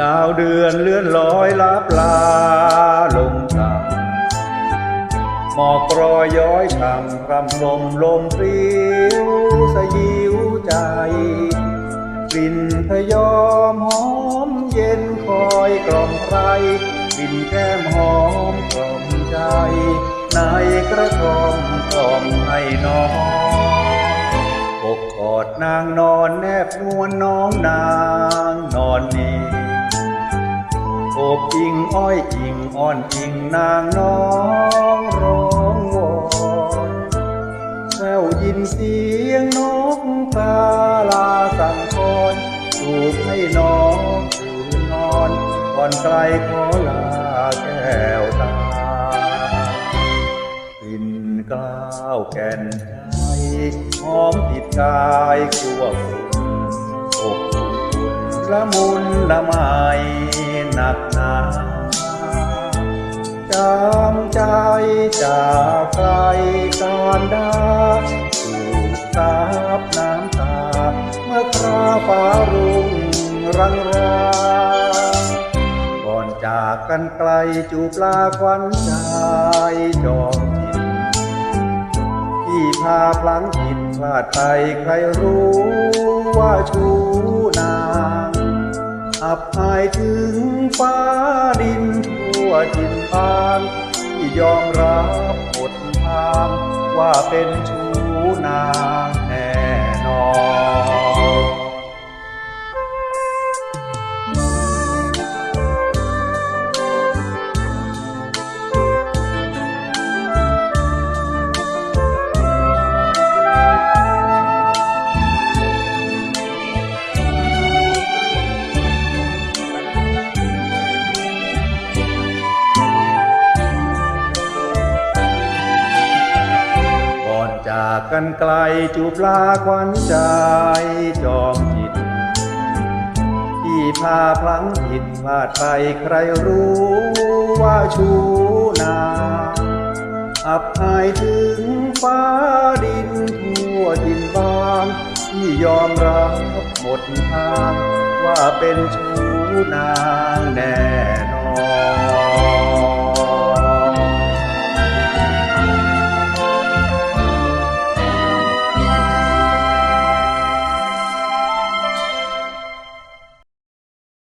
ดาวเดือนเลื่อนลอยลับลาลงทางหมอกรอยย้อยช่ำรำลมลมปลิวสยิวใจกลิ่นพยอมหอมเย็นคอยกล่อมใครกลิ่นแก้มหอมกล่อมใจในกระทอมกล่อมให้น้องกกอดนางนอนแนบนวลน้องนางนอนนี่โอ บอิงอ้อยอิงอ่อนอิงนางน้องร้องวอนแววยินเสียงนกกาลาสั่งคอนจูบให้น้องตื่นนอนก่อนไกลขอลาแก้วตากลิ่นกล้าวแก่นใจหอมติดกายกลัวฝุ่นอกอก ละมุนละไมหนักหนาจำใจจากไกลการดาถูกสาบน้ำตา เมื่อคราฟ้ารุ่งรังราก่อนจากกันไกลจูบลาควันใจจอมจิตที่พาพลังจิตพลาดไปใครรู้ว่าชูนา อับอายถึงฟ้าดินทั่วจินบางที่ยอมรับหมดทางว่าเป็นชูนาง กันไกลจูบลาควันใจจอมจิต ที่พาพลังผิดพลาดไปใครรู้ว่าชูนางอับอายถึงฟ้าดินทั่วดินบางที่ยอมรับหมดทาง ว่าเป็นชูนางแน่นอน